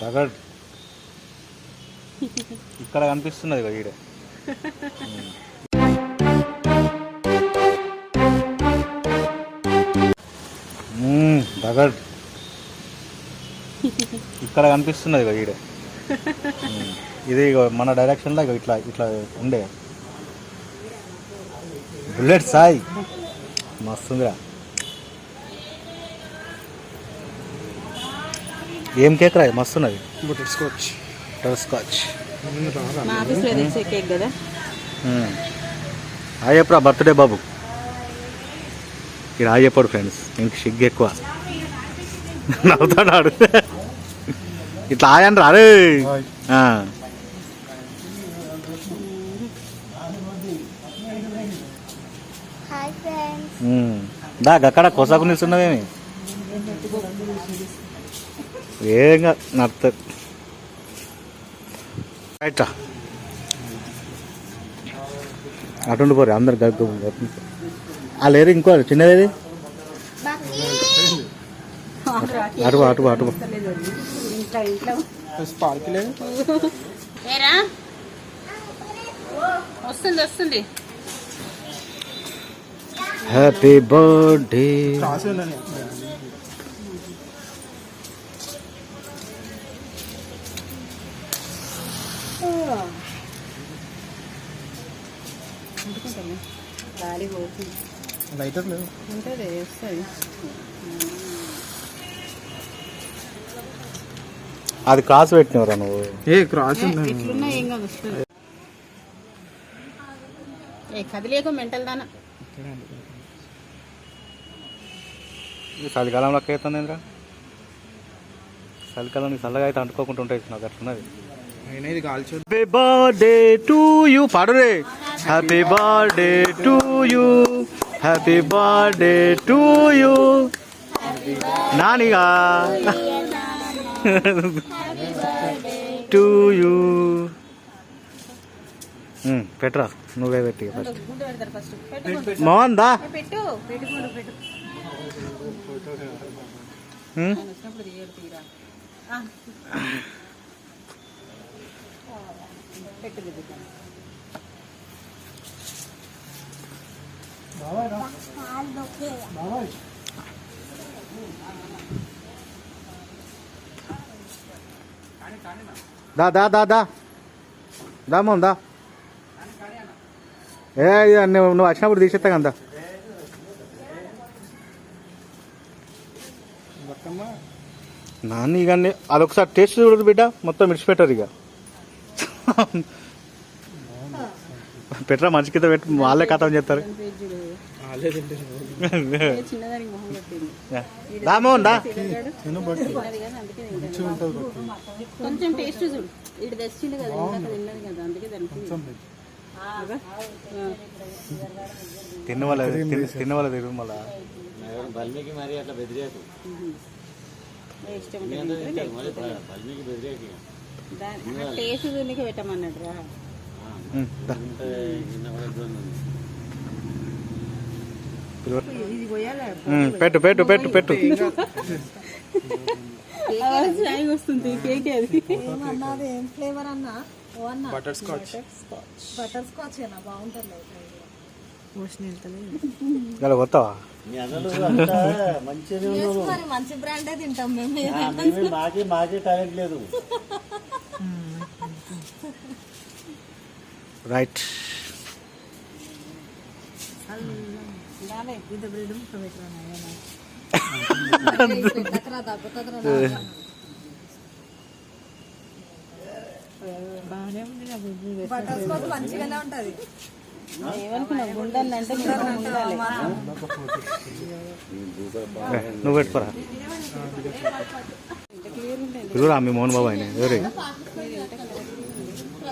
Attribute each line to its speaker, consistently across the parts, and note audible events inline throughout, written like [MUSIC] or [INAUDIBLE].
Speaker 1: దగడ్. ఇక్కడ కనిపిస్తున్నది ఇగో ఈడ. దగడ్. ఇక్కడ కనిపిస్తున్నది ఇక ఈడ. ఇది మన డైరెక్షన్లో ఇగో ఇట్లా ఇట్లా ఉండే. బుల్లెట్ సాయి. మస్తుందిరా. ఏం కేక్ రా? మస్తున్నది.
Speaker 2: బటర్ స్కాచ్
Speaker 1: బటర్ స్కాచ్ చెప్పరా బర్త్డే బాబు. ఇక్కడ హాయ్ చెప్పాడు ఫ్రెండ్స్. ఇంక సిగ్గు ఎక్కువ. నవ్వుతాడు. ఆడు ఇట్లా ఆయండి రా అరే. దా అక్కడ కొసాకు నిల్చున్నవేమి ఏంగా నడుతుంది రైట్ అటుండి పోరు అందరు గగ్గు ఆ లేరు ఇంకో చిన్నది అటు అటు అటు
Speaker 3: ఇంట్లో ఇంట్లో.
Speaker 2: స్పార్క్ లేదు.
Speaker 3: ఏరా? వస్తుంది వస్తుంది.
Speaker 1: హ్యాపీ బర్త్డే
Speaker 2: క్రాస్ ఉండండి
Speaker 3: గాలి పోతుంది
Speaker 2: లైటర్ లేదు
Speaker 3: ఉంటుంది వస్తుంది
Speaker 1: అది క్రాస్ పెట్టినవరా నువ్వు?
Speaker 2: ఏ క్రాస్ ఉండండి
Speaker 3: ఇట్లున్నా ఏం కాదు వస్తుంది ఏ కదిలేక మెంటల్ దానా.
Speaker 1: ఈ చలికాలంలో అవుతుంది ఏంద్రా చలికాలం చల్లగా అయితే అంటుకోకుండా ఉంటాయి నాకు అట్లున్నది.
Speaker 2: ఇది కాల్చు
Speaker 1: హ్యాపీ బర్త్డే టు యూ పాడు రే. Happy birthday to you happy birthday to you నానిగా. [LAUGHS] To you పెట్టరా? నువ్వే పెట్టి ఫస్ట్ మోహన్ దా.
Speaker 3: పెట్టు. పెట్టు దిద్దుతాను
Speaker 1: దా దా దా దా. దా మోహన్ దా. ఏ నువ్వు నువ్వు వచ్చినప్పుడు తీసేస్తా కదా నాన్న ఇక అన్ని- అది ఒకసారి టేస్ట్ చూడదు బిడ్డ మొత్తం విడిచిపెట్టారు ఇక పెట్టరా మంచి కింద పెట్టి వాళ్ళే కథం చేస్తారు.
Speaker 3: పేజీలు
Speaker 2: ఆలేదంటే
Speaker 3: చిన్నదానికి మొహం పెట్టింది
Speaker 1: దా మోహన్ దా
Speaker 2: నేను బట్టి
Speaker 3: అది కదా అందుకే తింటాను.
Speaker 2: మంచిగా ఉంటుంది బట్టి
Speaker 3: కొంచెం టేస్ట్ చూడు ఇటు తెచ్చిండు కదా తిన్నది కదా అందుకే దానికి
Speaker 1: తిరుగు మళ్ళా.
Speaker 4: బల్మికి మరి అట్లా
Speaker 3: లేదు.
Speaker 4: బల్మికి బెదిరియకు
Speaker 3: దాని టేస్ట్ పెట్టమన్నాడు రా
Speaker 1: పెట్టు పెట్టు పెట్టు పెట్టు.
Speaker 3: వస్తుంది కేక్ అది.
Speaker 5: అన్నది ఏం ఫ్లేవర్ అన్నా? ఓ అన్న?
Speaker 2: బటర్ స్కాచ్
Speaker 5: బటర్ స్కాచ్ ఏనా? బాగుంటుంది
Speaker 1: కొత్తవా
Speaker 5: మంచి బ్రాండే తింటాం మేమే.
Speaker 4: మాకే మాకే టాలెంట్ లేదు.
Speaker 1: రైట్
Speaker 5: మంచిగానే ఉంటది
Speaker 1: నువ్వు పెట్టుకోరా మీ మోహన్ బాబు ఆయన. ఎవరు
Speaker 2: రెండు మూడు మళ్ళీ టీ పెట్టినా అక్క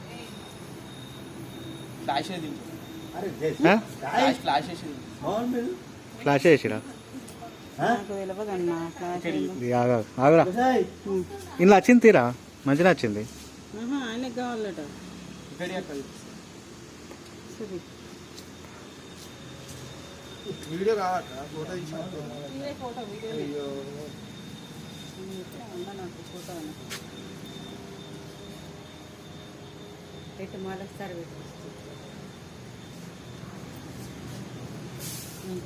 Speaker 2: ఫ్లాష్
Speaker 1: ఆగా ఆగరా.
Speaker 4: జై.
Speaker 1: ఇందులో వచ్చింది తీరా? మంచిగా వచ్చింది
Speaker 2: వీడియో కావట్రా ఫోటో
Speaker 3: ఫోటో వీడియో. ఫోటో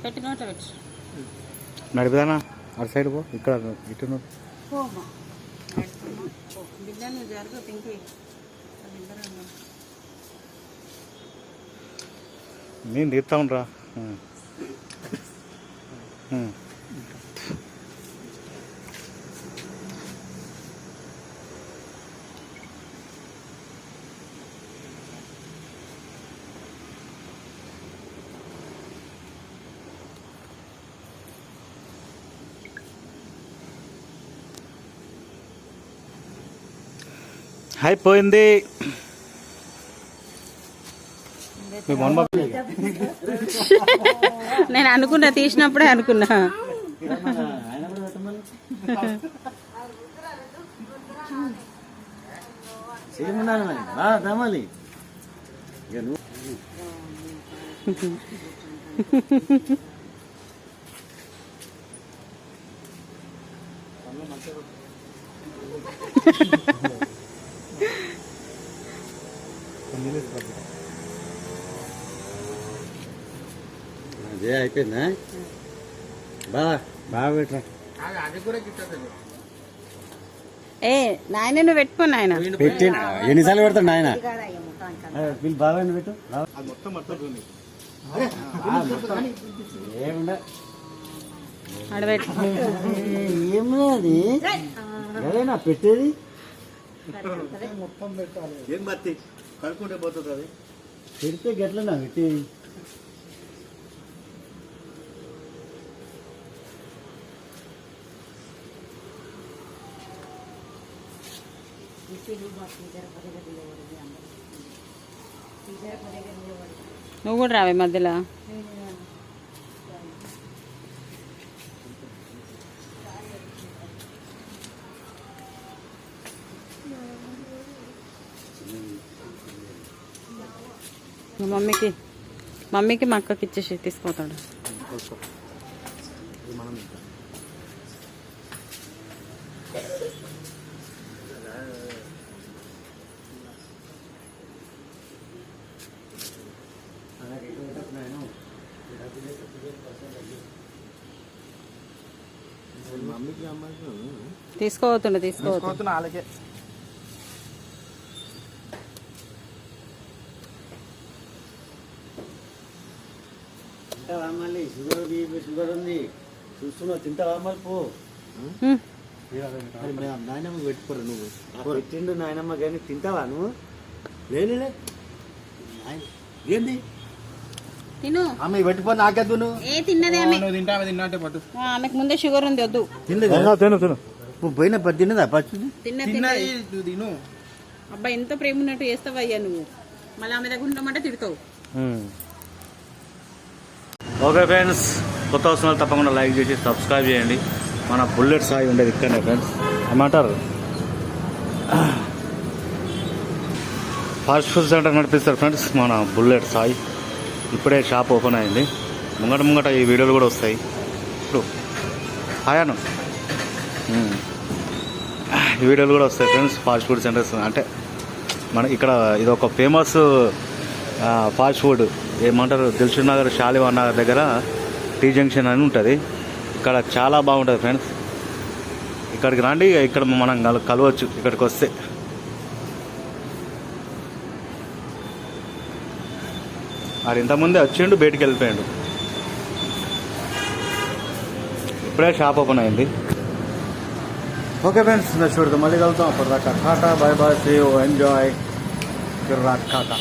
Speaker 3: పెట్టు
Speaker 1: నడిపిదానా? అటు సైడ్ పో ఇక్కడ ఇటు నువ్వు.
Speaker 3: పోమా బిడ్డ నువ్వు జరుగు పింకి
Speaker 1: నేను తీస్తా ఉండరా. అయిపోయింది.
Speaker 3: నేను అనుకున్నా తీసినప్పుడే అనుకున్నా.
Speaker 4: మన ఆయన కూడా అదే అయిపోయిందా? బాగా బాగా పెట్టరా
Speaker 3: ఏ నాయన నువ్వు పెట్టుకో నాయన.
Speaker 4: పెట్టి ఎన్నిసార్లు పెడతాడు ఆయన వీళ్ళు బాగా పెట్టు? ఏముండ?
Speaker 3: అడబెట్టు
Speaker 4: ఏమది అదేనా పెట్టేది?
Speaker 2: ఏం బత్తి? కలుపుకుంటే పోతుంది అది
Speaker 4: పెడితే గట్లనా పెట్టేది
Speaker 3: నువ్వు కూడా రావే మధ్యలో. మమ్మీకి మమ్మీకి మా అక్కకి ఇచ్చేసి తీసుకుపోతాడు. తీసుకోవద్దు
Speaker 2: తీసుకోవద్దు. వాళ్ళకే
Speaker 4: తింటావా మళ్ళీ? షుగర్ బీపీ షుగర్ ఉంది. చూస్తున్నావు తింటావా మళ్ళీ పో.
Speaker 2: నాయనమ్మ పెట్టుకోరు నువ్వు.
Speaker 4: పెట్టిండు నాయనమ్మ కానీ తింటావా నువ్వు? లేనిలే
Speaker 2: ఏంది?
Speaker 3: తిను.
Speaker 2: ఆమె పెట్టుకో నాకెద్దు నువ్వు?
Speaker 3: ఏ తిన్నదే ఆమె?
Speaker 2: నువ్వు తింటావా తిన్నట్టే పట్టు.
Speaker 3: ఆ, ఆమెకు ముందే షుగర్ ఉంది వద్దు.
Speaker 4: తింది
Speaker 1: తిను తిను
Speaker 4: నువ్వు పోయిన పది తిన్నదా? పచ్చుది
Speaker 3: తిన్న?
Speaker 2: తిను.
Speaker 3: అబ్బా ఎంత ప్రేమ ఉన్నట్టు చేస్తావయ్యా నువ్వు? మళ్ళీ ఆమె దగ్గర ఉండమంటే తిడతావు.
Speaker 1: ఓకే ఫ్రెండ్స్ కొత్త వస్తున్న తప్పకుండా లైక్ చేసి సబ్స్క్రైబ్ చేయండి. మన బుల్లెట్ సాయి ఉండేది ఇక్కడనే ఫ్రెండ్స్. ఏమంటారు? ఫాస్ట్ ఫుడ్ సెంటర్ నడిపిస్తారు ఫ్రెండ్స్ మన బుల్లెట్ సాయి. ఇప్పుడే షాప్ ఓపెన్ అయింది. ముంగట ముంగట ఈ వీడియోలు కూడా వస్తాయి. ఇప్పుడు హాయాను ఈ వీడియోలు కూడా వస్తాయి ఫ్రెండ్స్ ఫాస్ట్ ఫుడ్ సెంటర్స్. అంటే మన ఇక్కడ ఇది ఒక ఫేమస్ ఫాస్ట్ ఫుడ్ ఏమంటారు దిల్షుక్ నగర్ షాలివా నగర్ దగ్గర టీ జంక్షన్ అని ఉంటుంది. ఇక్కడ చాలా బాగుంటుంది ఫ్రెండ్స్. ఇక్కడికి రండి ఇక్కడ మనం కల కలవచ్చు ఇక్కడికి వస్తే. ఆడు ఇంతకుముందే వచ్చిండు బయటికి వెళ్ళిపోయాడు. ఇప్పుడే షాప్ ఓపెన్ అయింది. ఓకే ఫ్రెండ్స్ నెక్స్ట్ మళ్ళీ కలుద్దాం. అప్పటిదాకా tata bye bye see enjoy కిర్రాక్ టాటా.